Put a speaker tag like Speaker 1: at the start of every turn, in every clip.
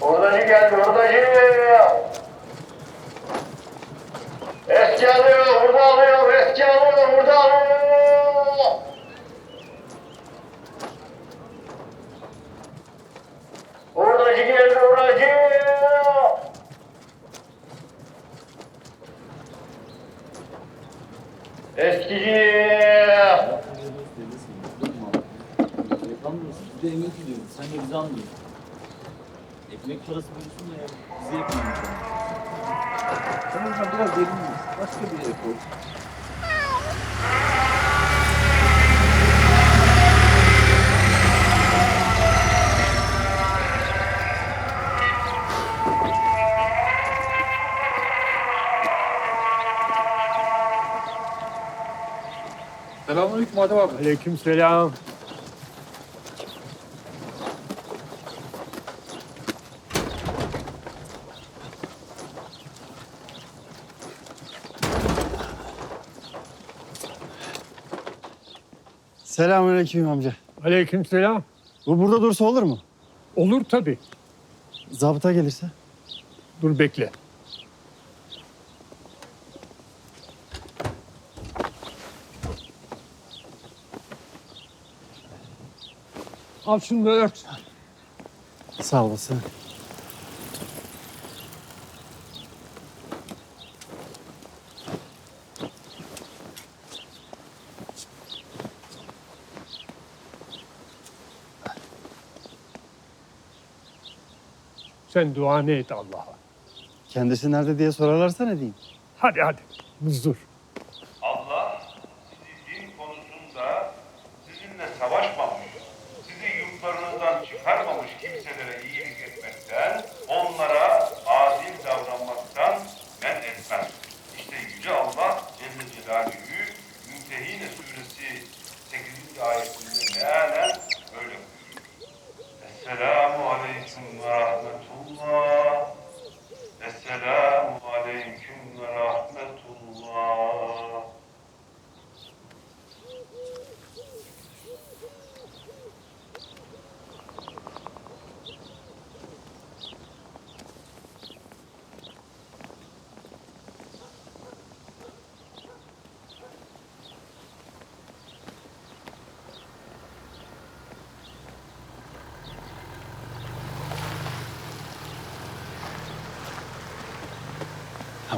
Speaker 1: Hurdacı geldi, hurdacı. Eski alıyor, hurda alıyor, eski alıyor, hurda alıyor. Hurdacı geldi, hurdacı. Eskici.
Speaker 2: Yapamıyorsun. Biz de emek ediyoruz. Sen de bizi anlıyorsun. Ekmek parası veriyorsun da ya. Bizi yapmıyorsun. Sen o biraz derin? Başka bir yere koy.
Speaker 3: Selamünaleyküm Adem abi.
Speaker 4: Aleykümselam.
Speaker 5: Selamünaleyküm amca.
Speaker 4: Aleykümselam.
Speaker 5: Bu burada dursa olur mu?
Speaker 4: Olur tabii.
Speaker 5: Zabıta gelirse.
Speaker 4: Dur bekle. Al şunu da ört.
Speaker 5: Sağ olasın.
Speaker 4: Sen duanı et Allah'a.
Speaker 5: Kendisi nerede diye sorarlarsa ne diyeyim?
Speaker 4: Hadi hadi. Muzdur.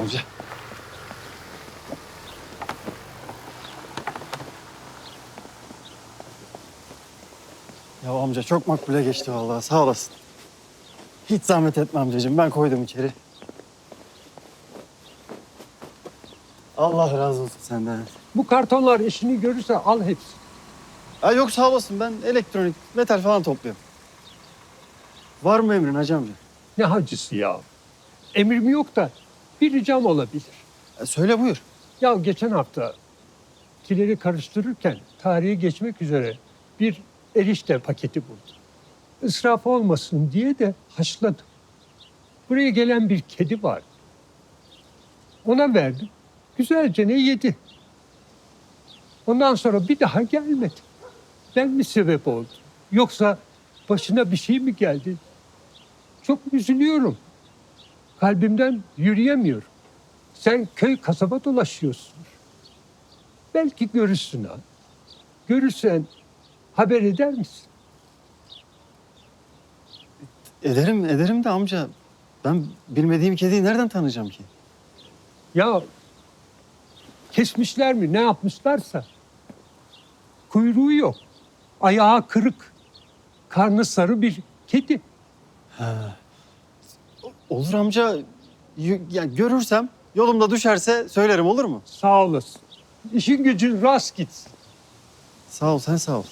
Speaker 5: Amca. Ya amca çok makbule geçti vallahi sağ olasın. Hiç zahmet etme amcacığım ben koydum içeri. Allah razı olsun senden.
Speaker 4: Bu kartonlar işini görürse al hepsini.
Speaker 5: Ha yok sağ olasın ben elektronik metal falan topluyorum. Var mı emrin hacı amca?
Speaker 4: Ne hacısı ya? Emrim yok da bir ricam olabilir.
Speaker 5: E, söyle buyur.
Speaker 4: Ya geçen hafta kileri karıştırırken tarihe geçmek üzere bir erişte paketi buldum. Israf olmasın diye de haşladım. Buraya gelen bir kedi var. Ona verdim. Güzelce ne yedi. Ondan sonra bir daha gelmedi. Ben mi sebep oldum? Yoksa başına bir şey mi geldi? Çok üzülüyorum. Kalbimden yürüyemiyorum. Sen köy kasaba dolaşıyorsun. Belki görürsün ha. Görürsen haber eder misin?
Speaker 5: Ederim ederim de amca. Ben bilmediğim kediyi nereden tanıyacağım ki?
Speaker 4: Ya kesmişler mi ne yapmışlarsa. Kuyruğu yok. Ayağı kırık. Karnı sarı bir kedi.
Speaker 5: Olur amca. Y- Ya görürsem yolumda düşerse söylerim olur mu?
Speaker 4: Sağ olasın. İşin gücün rast gitsin.
Speaker 5: Sağ ol sen sağ ol.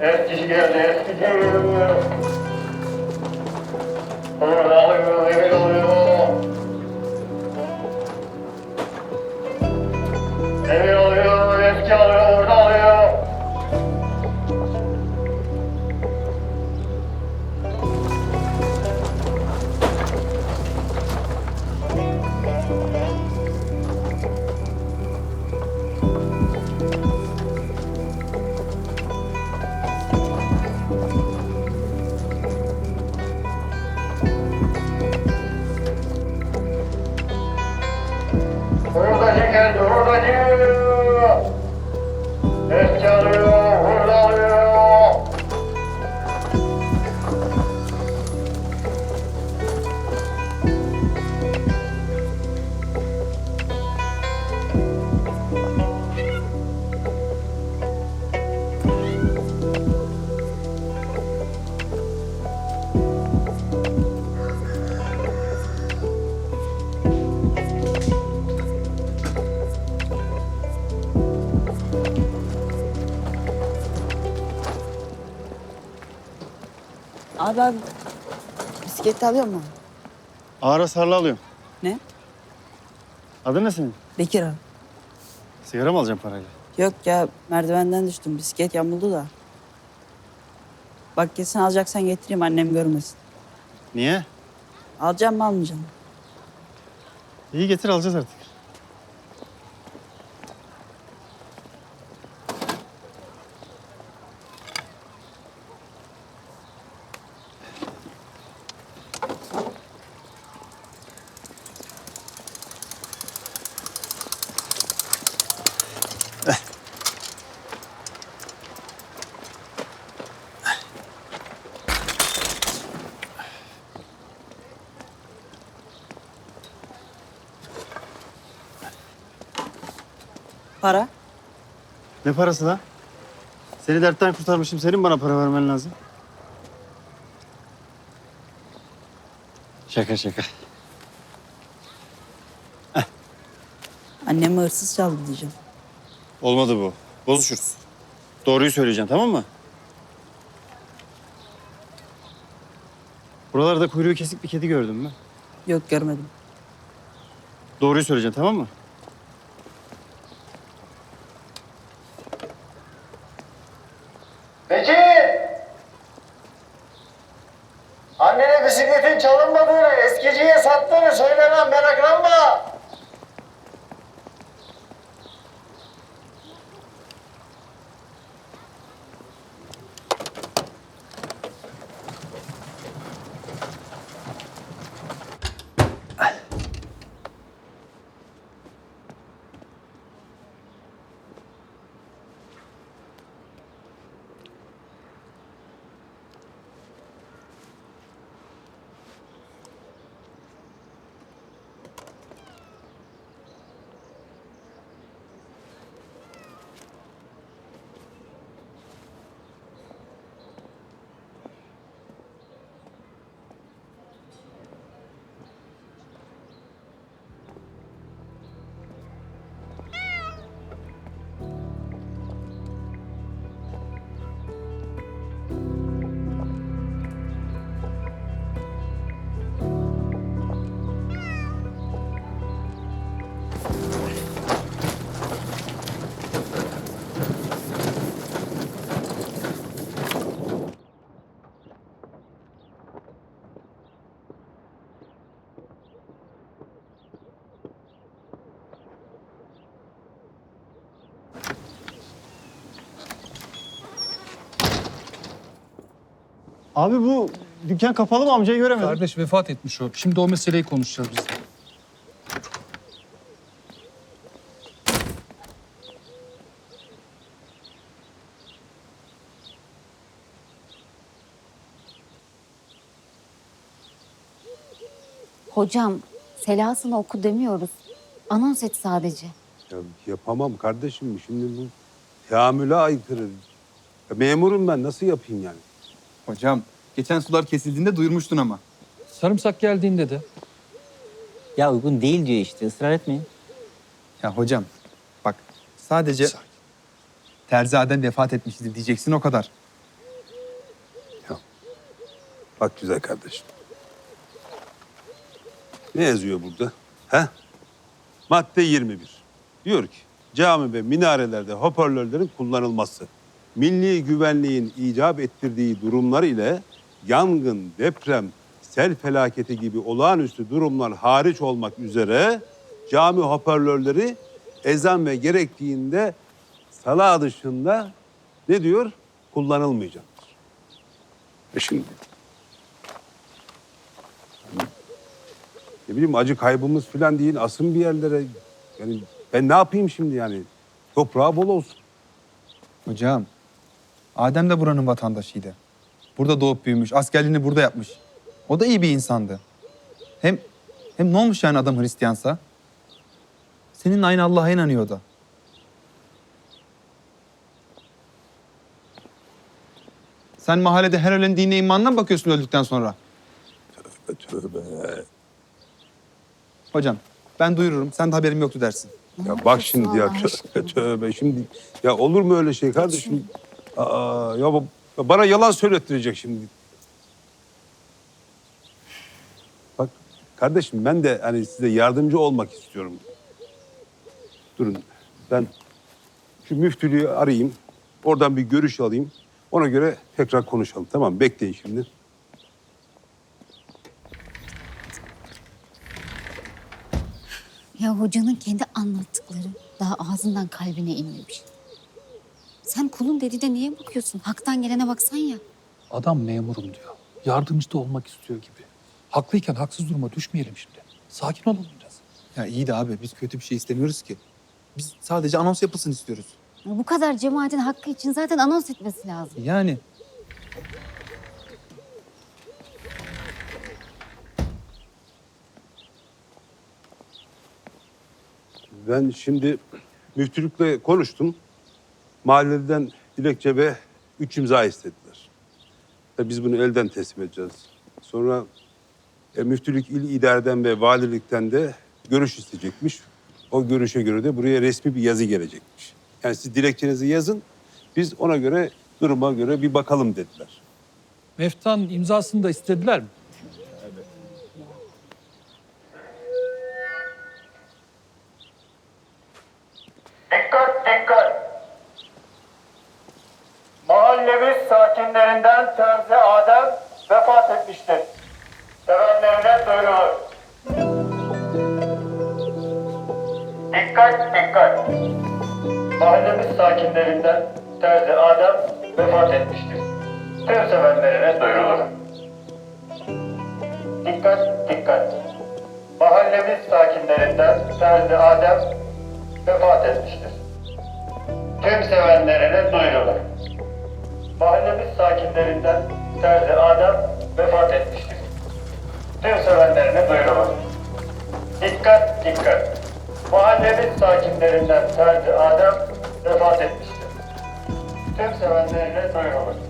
Speaker 1: Eskici geldi, eskici yürüdü. Oradan alıyor, emin oluyor.
Speaker 6: Abi. Bisiklet alıyor mu?
Speaker 5: Ağır hasarlı alıyorum.
Speaker 6: Ne?
Speaker 5: Adın ne senin?
Speaker 6: Bekir abi.
Speaker 5: Sigara mı alacağım parayla?
Speaker 6: Yok ya merdivenden düştüm. Bisiklet yamuldu da. Bak kesin alacaksan getireyim annem görmesin.
Speaker 5: Niye?
Speaker 6: Alacağım mı almayacağım mı?
Speaker 5: İyi getir alacağız artık.
Speaker 6: Para?
Speaker 5: Ne parası lan? Seni dertten kurtarmışım. Senin bana para vermen lazım. Şaka şaka.
Speaker 6: Annemi hırsız çaldı diyeceğim.
Speaker 5: Olmadı bu. Bozuşuruz. Doğruyu söyleyeceksin tamam mı? Buralarda kuyruğu kesik bir kedi gördün mü?
Speaker 6: Yok görmedim.
Speaker 5: Doğruyu söyleyeceksin tamam mı?
Speaker 1: Peki.
Speaker 5: Abi bu dükkan kapalı mı amcayı göremedim.
Speaker 3: Kardeş vefat etmiş o. Şimdi o meseleyi konuşacağız biz.
Speaker 7: Hocam selasını oku demiyoruz. Anons et sadece.
Speaker 8: Ya yapamam kardeşim. Şimdi bu teamüle aykırı. Ya memurum ben. Nasıl yapayım yani?
Speaker 9: Hocam geçen sular kesildiğinde duyurmuştun ama.
Speaker 3: Sarımsak geldiğinde de.
Speaker 2: Ya uygun değil diyor işte ısrar etmeyin.
Speaker 9: Ya hocam bak sadece Terzi Adem vefat etmişti diyeceksin o kadar.
Speaker 8: Bak güzel kardeşim. Ne yazıyor burada? He? Madde 21. Diyor ki cami ve minarelerde hoparlörlerin kullanılması milli güvenliğin icap ettirdiği durumlar ile yangın, deprem, sel felaketi gibi olağanüstü durumlar hariç olmak üzere cami hoparlörleri ezan ve gerektiğinde sala dışında ne diyor? Kullanılmayacaktır. E şimdi ne bileyim acı kaybımız falan değil asın bir yerlere. Yani ben ne yapayım şimdi yani? Toprağı bol olsun.
Speaker 9: Hocam, Adem de buranın vatandaşıydı. Burada doğup büyümüş, askerliğini burada yapmış. O da iyi bir insandı. Hem hem ne olmuş yani adam Hristiyansa? Senin aynı Allah'a inanıyor da. Sen mahallede her ölen dine imanına mı bakıyorsun öldükten sonra?
Speaker 8: Tövbe.
Speaker 9: Hocam ben duyururum, sen de haberim yoktu dersin.
Speaker 8: Ya bak şimdi ya tövbe tövbe şimdi. Ya olur mu öyle şey kardeşim? Aa, ya bu- bana yalan söylettirecek şimdi. Bak kardeşim ben de hani size yardımcı olmak istiyorum. Durun ben şu müftülüğü arayayım. Oradan bir görüş alayım. Ona göre tekrar konuşalım. Tamam bekleyin şimdi.
Speaker 7: Ya hocanın kendi anlattıkları daha ağzından kalbine inmemiş. Sen kulun dediğine niye bakıyorsun? Haktan gelene baksan ya.
Speaker 3: Adam memurum diyor. Yardımcı da olmak istiyor gibi. Haklıyken haksız duruma düşmeyelim şimdi. Sakin olalım biraz.
Speaker 9: Ya iyi de abi biz kötü bir şey istemiyoruz ki. Biz sadece anons yapılsın istiyoruz.
Speaker 7: Ya Bu kadar cemaatin hakkı için zaten anons etmesi lazım.
Speaker 9: Yani
Speaker 8: Ben şimdi müftülükle konuştum. Mahalleden dilekçe ve üç imza istediler. Ve biz bunu elden teslim edeceğiz. Sonra e, müftülük il idareden ve valilikten de görüş isteyecekmiş. O görüşe göre de buraya resmi bir yazı gelecekmiş. Yani siz dilekçenizi yazın, biz ona göre duruma göre bir bakalım dediler.
Speaker 3: Meftan imzasını da istediler mi?
Speaker 1: Vefat etmiştir. Sevenlerine duyurulur. Dikkat dikkat. Mahallemiz sakinlerinden Terzi Adem vefat etmiştir. Tüm sevenlerine duyurulur. Dikkat dikkat. Mahallemiz sakinlerinden Terzi Adem vefat etmiştir. Tüm sevenlerine duyurulur. Mahallemiz sakinlerinden Terzi Adem vefat etmiştir. Tüm sevenlerine duyurulur. Dikkat dikkat. Mahallemiz sakinlerinden Terzi Adem vefat etmiştir. Tüm sevenlerine duyurulur.